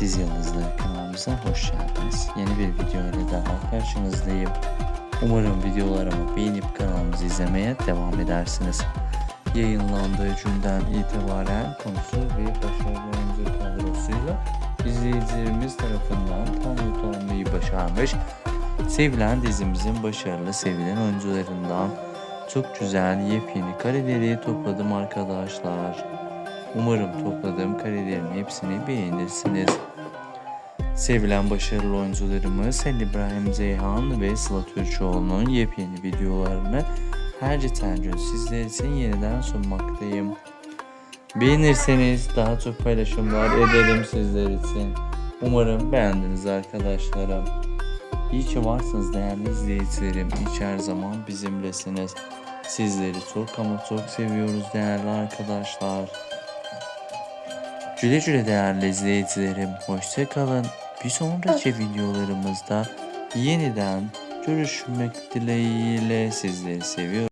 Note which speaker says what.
Speaker 1: Dizi Yıldızları kanalımıza hoş geldiniz. Yeni bir video ile daha karşınızdayım. Umarım videolarımı beğenip kanalımızı izlemeye devam edersiniz. Yayınlandığı günden itibaren konusu ve başarılı oyuncu kadrosuyla izleyicilerimiz tarafından tanıtılmayı başarmış. Sevilen dizimizin başarılı sevilen oyuncularından çok güzel yepyeni kareleri topladım arkadaşlar. Umarım topladığım karelerin hepsini beğenirsiniz. Sevilen başarılı oyuncularımız Halil İbrahim Zeyhan ve Sıla Türkoğlu'nun yepyeni videolarını her geçen gün sizler için yeniden sunmaktayım. Beğenirseniz daha çok paylaşımlar ederim sizler için. Umarım beğendiniz arkadaşlarım. İyi ki varsınız değerli izleyicilerim. Ki her zaman bizimlesiniz. Sizleri çok ama çok seviyoruz değerli arkadaşlar. Güle güle değerli izleyicilerim. Hoşça kalın. Bir sonraki videolarımızda yeniden görüşmek dileğiyle sizleri seviyorum.